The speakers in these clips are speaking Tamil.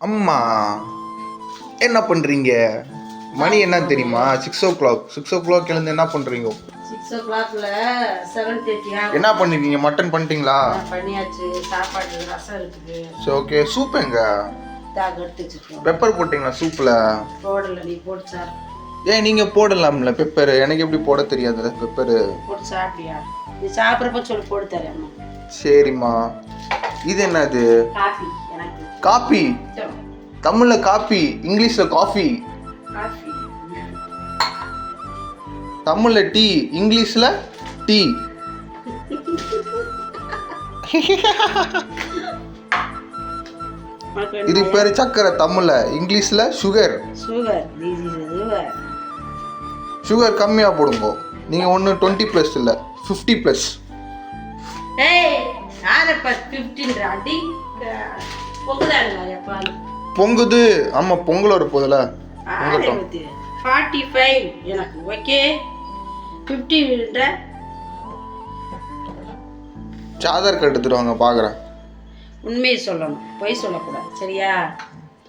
அம்மா என்ன பண்ணுறீங்க மணி என்ன தெரியுமா? Six o'clock six o'clock எழுந்து என்ன பண்ணுறீங்க சிக்ஸ் ஓ கிளாக்ல செவன் என்ன பண்ணிருக்கீங்க? மட்டன் பண்ணிட்டீங்களா? பண்ணியாச்சு. சாப்பாடு ரசம் இருக்குது. சரி ஓகே சூப் எங்க? பெப்பர் போட்டிங்களா சூப்பில் போடல நீ போட்டு சார். ஏன் நீங்கள் போடலாம்ல பெப்பர் எனக்கு எப்படி போட தெரியாது பெப்பரு போட்டு சாப்பிட்டியா? நீ சாப்பிட்றப்ப சொல்லி போட்டு தரேன் சரிம்மா. இது என்னது? காஃபி காப்பி தமிழில் காப்பி இங்கிலீஷில் காஃபி தமிழில் டீ இங்கிலீஷில் டீ. இது பேர் சக்கரை தமிழில் இங்கிலீஷில் சுகர் சுகர் கம்மியாக போடுங்க. நீங்கள் ஒன்று டுவெண்ட்டி ப்ளஸ் இல்லை ஃபிஃப்டி ப்ளஸ் ஏய் பொங்குது. ஆமாம் பொங்கல் வர ஆயிரத்தி ஃபார்ட்டி ஃபைவ் எனக்கு ஓகே. ஃபிஃப்டின்ற ஆதார் கார்டு எடுத்துட்டு வாங்க பார்க்குறேன் உண்மையை சொல்லணும். பொய் சொல்லக்கூடாது. சரியா?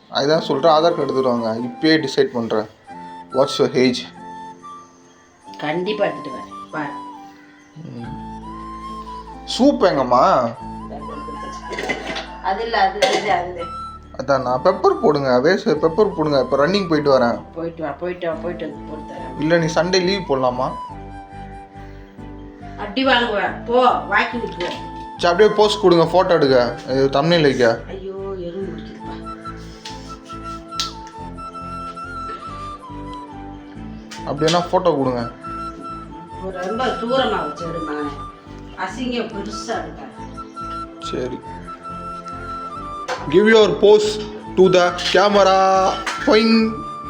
அதுதான் சொல்கிறேன் ஆதார் கார்டு எடுத்துட்டு வாங்க. இப்பயே டிசைட் பண்ணுறேன் வாட்ஸ் யுவர் ஏஜ் கண்டிப்பாக எடுத்துட்டு வரேன். பாரு சூப் எங்கம்மா? அது இல்லை அது அது அது அதான் நான் பெப்பர் போடுங்க வேஸ்ட் பெப்பர் போடுங்க இப்போ ரன்னிங் போயிட்டு வரேன். போயிட்டு வா போயிட்டு வா போயிட்டு வந்து போட்டு தரேன். இல்லை நீ சண்டே லீவ் போடலாமா? அடி வாங்குவேன் போ வாக்கிங் போ. சரி அப்படியே போஸ்ட் கொடுங்க ஃபோட்டோ எடுக்க இது தமிழில் வைக்க. ஐயோ எறும்பு அப்படின்னா ஃபோட்டோ கொடுங்க. ரொம்ப தூரமாக வச்சிடுமா அசிங்கம் பெருசாக இருக்காது சரி. Give your pose to the camera டொயின்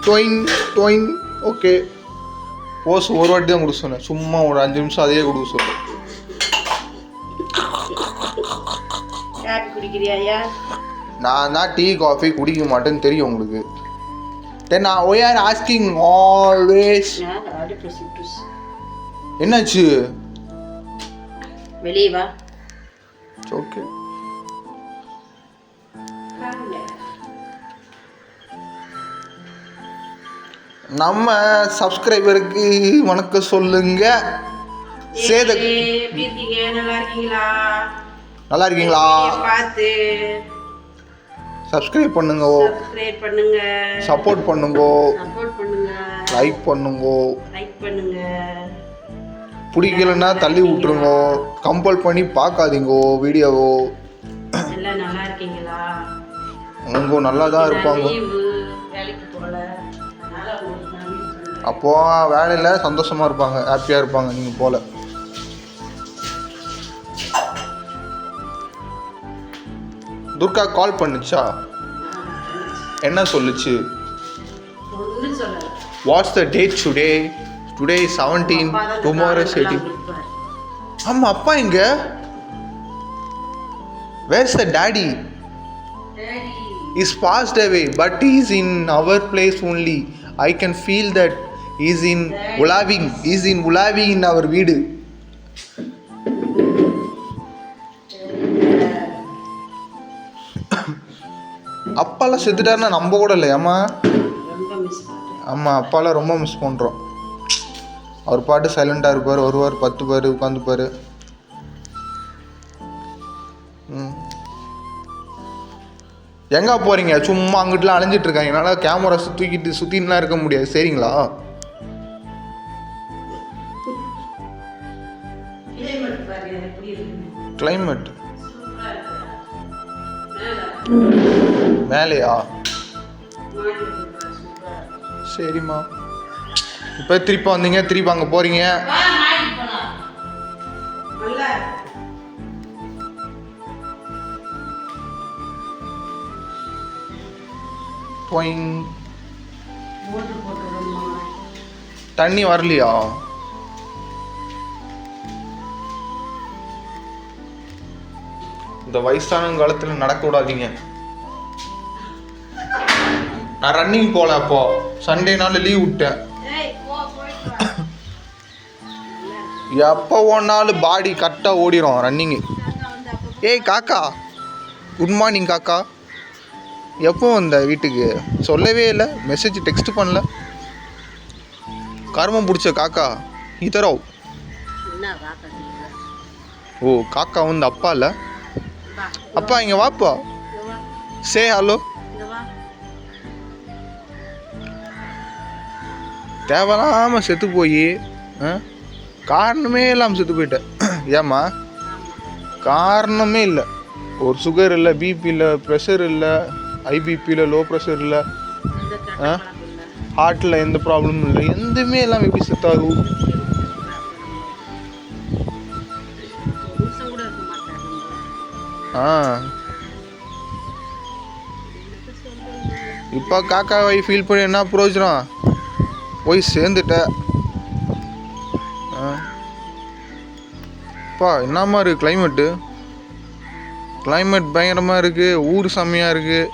டொயின் டொயின் ஓகே போஸ் ஒரு வாட்டி தான் கொடுக்க சொன்னேன். சும்மா ஒரு அஞ்சு நிமிஷம் அதையே கொடுக்க சொன்னேன். நான் தான் டீ காஃபி குடிக்க மாட்டேன்னு தெரியும் உங்களுக்கு. தென் நான் ஒய் ஆர் ஆஸ்கிங் ஆல்வேஸ் என்னாச்சு? வெளியே வா. ஓகே நம்ம சப்ஸ்கிரைபருக்கு வணக்கம் சொல்லுங்க. சேத நல்லா இருக்கீங்களா? சப்ஸ்கிரைப் பண்ணுங்க. சப்போர்ட் பண்ணுங்க. லைக் பண்ணுங்க. லைக் பண்ணுங்க. பிடிக்கலன்னா தள்ளி விட்டுருங்க. கம்பல் பண்ணி பார்க்காதீங்க வீடியோவோ எல்லாம் நல்லா இருக்கீங்களா? அவங்க நல்லா தான் இருப்பாங்க. வேலைக்கு போகல. அப்போ வேலையில் சந்தோஷமா இருப்பாங்க ஹாப்பியாக இருப்பாங்க நீங்கள் போல. துர்கா கால் பண்ணுச்சா? என்ன சொல்லுச்சு? What's the date today today seventeen tomorrow eighteen. ஆமாம் அப்பா எங்க? Where's the daddy Daddy, is passed away but he is in our I can feel that is in உலாவிங் is in உலாவிங் இன் அவர் வீடு. அப்பாலாம் செத்துட்டாருன்னா நம்ம கூட இல்லை ஏமா ஆமாம் அப்பாலாம் ரொம்ப மிஸ் பண்ணுறோம் அவர் பாட்டு சைலண்டாக இருப்பார் ஒருவர் பத்து பேர் உட்காந்துப்பார். ம். எங்கே போகிறீங்க சும்மா அங்கிட்டுலாம் அலைஞ்சிட்டு இருக்காங்க என்னால் கேமரா தூக்கிட்டு சுற்றின்லாம் இருக்க முடியாது. சரிங்களா. கிளைமேட் மேலேயா. சரிம்மா. இப்போ திருப்பி வந்தீங்க. திருப்பி அங்கே போகிறீங்க போயிங்? தண்ணி வரலையா? இந்த வயசான காலத்தில் நடக்க விடாதீங்க. நான் ரன்னிங் போகல அப்போ. சண்டே நாள் லீவ் விட்டேன். எப்போ ஒன்னாலும் பாடி கரெக்டாக ஓடிரும் ரன்னிங்கு ஏய் காக்கா. குட் மார்னிங் காக்கா. எப்போ வந்த வீட்டுக்கு சொல்லவே இல்லை மெசேஜ் டெக்ஸ்ட் பண்ணல. கர்மம் பிடிச்ச காக்கா இதரோ. என்ன காக்கா சொல்லுங்க ஓ காக்கா வந்து அப்பா இல்லை? அப்பா இங்கே வாப்பா. சே ஹலோ தேவையில்லாமல் செத்து போய் காரணமே இல்லாமல் செத்து போயிட்டேன் ஏம்மா? காரணமே இல்லை. ஒரு சுகர் இல்லை பிபி இல்லை ப்ரெஷர் இல்லை. ஐபிபியில் லோ ப்ரெஷர் இல்லை ஆ? ஹார்ட்டில் எந்த ப்ராப்ளமும் இல்லை. எதுவுமே எல்லாம் எப்படி செத்தாகும் ஆ. இப்போ காக்காவை ஃபீல் பண்ணி என்ன பிரயோஜனம் போய் சேர்ந்துட்ட. ஆ. அப்பா என்னம்மா இருக்குது கிளைமேட்டு கிளைமேட் பயங்கரமாக இருக்குது ஊர் செம்மையாக இருக்குது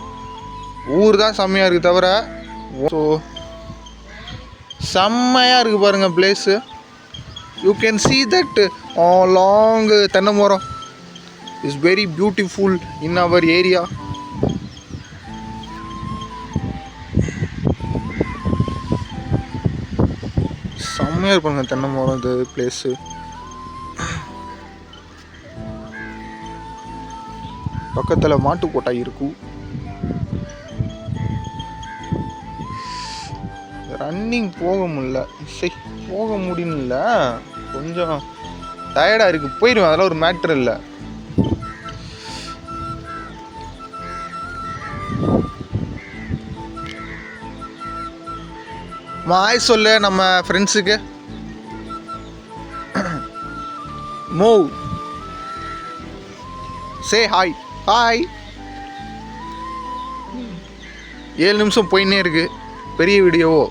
ஊர் தான் செம்மையாக இருக்குது தவிர ஸோ செம்மையாக இருக்குது பாருங்கள் place you can see that long தென்னை மரம் is very beautiful in our area செம்மையாக இருப்பாங்க தென்னை மரம் இது பிளேஸு பக்கத்தில் மாட்டுக்கோட்டை இருக்கும். ரன்னிங் போக முடியல. சரி போக முடியல. கொஞ்சம் டயர்டாக இருக்குது போயிடுவேன். அதெல்லாம் ஒரு மேட்ரு இல்லை. மாய் சொல்லு நம்ம ஃப்ரெண்ட்ஸுக்கு மூவ் சே ஹாய் ஹாய் ஏழு நிமிஷம் போயின்னே இருக்கு. பெரிய வீடியோவோ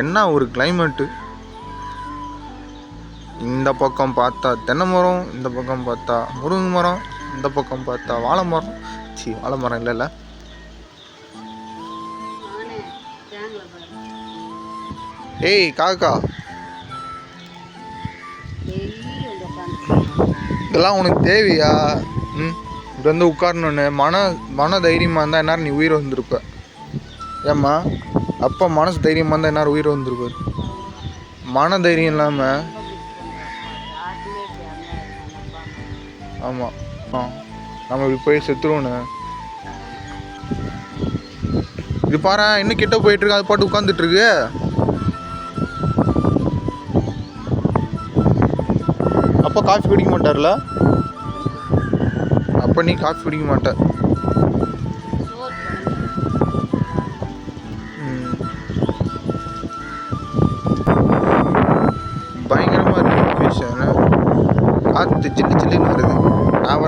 என்ன ஒரு கிளைமேட்டு இந்த பக்கம் பார்த்தா தென்னை மரம் இந்த பக்கம் பார்த்தா முருங்கை மரம் இந்த பக்கம் பார்த்தா வாழை மரம். சி வாழை மரம் இல்லைல்ல ஏய் காக்கா. இதெல்லாம் உனக்கு தேவையா? ம் இப்படி வந்து உட்காரணுன்னு மன மன தைரியமாக இருந்தால் எந்நேரம் நீ உயிர் வந்திருப்ப ஏம்மா? அப்போ மனசு தைரியமாக இருந்தால் எந்நேரம் உயிர் வந்திருப்பார். மன தைரியம் இல்லாமல் ஆமாம் ஆ. நம்ம இப்படி போய் செத்துருவோண்ணே இது பாரு இன்னும் கிட்ட போயிட்டுருக்கு அது பாட்டு உட்காந்துட்டுருக்கு அப்போ காஃபி குடிக்க மாட்டார்ல? அப்போ நீ காஃபி குடிக்க மாட்டேன்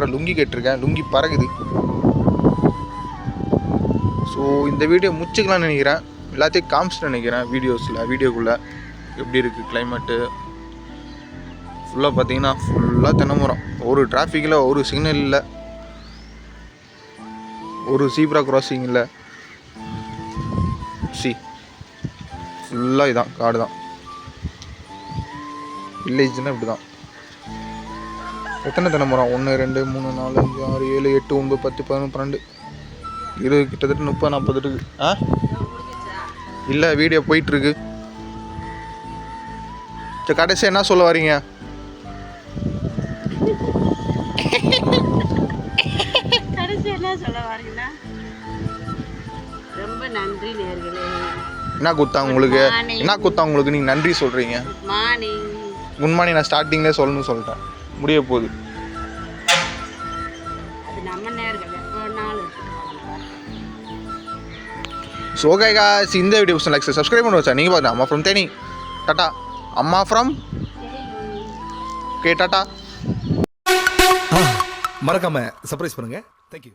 நான் லுங்கி கேட்டிருக்கேன். லுங்கி பறகுது ஸோ இந்த வீடியோ முடிச்சுக்கலாம்னு நினைக்கிறேன். எல்லாத்தையும் காமிச்சிட்டு நினைக்கிறேன் வீடியோஸில் வீடியோக்குள்ளே எப்படி இருக்குது கிளைமேட்டு ஃபுல்லாக பார்த்தீங்கன்னா ஃபுல்லாக தென்னமரம். ஒரு டிராஃபிக்கில் ஒரு சிக்னல் இல்லை. ஒரு சீப்ரா கிராசிங் இல்லை. சி ஃபுல்லாக இதான் காடு தான் வில்லேஜ்னால் இப்படி தான் எத்தனை தென்னை மரம் ஒன்று ரெண்டு மூணு நாலு அஞ்சு ஆறு ஏழு எட்டு ஒன்பது பத்து பதினொன்று பன்னெண்டு. இருபது கிட்டத்தட்ட முப்பது நாற்பது இருக்கு. ஆ? இல்லை வீடியோ போயிட்டுருக்கு. சரி கடைசி என்ன சொல்ல வரீங்க? என்ன கொடுத்தா உங்களுக்கு? என்ன கொடுத்தா உங்களுக்கு நீங்கள் நன்றி சொல்கிறீங்க மார்னிங் முன்மானி நான் ஸ்டார்டிங்லேயே சொல்லணும்னு சொல்லிட்டேன். முடிய போகுது. ஸோ ஓகே காஸ் இந்த வீடியோ லைக் சப்ஸ்கிரைப் பண்ணி வச்சா நீங்கள் பாருங்க அம்மா ஃப்ரம் தேனி டாட்டா அம்மா ஃப்ரம் ஓகே டாட்டா மறக்காம சர்ப்ரைஸ் பண்ணுங்க. Thank you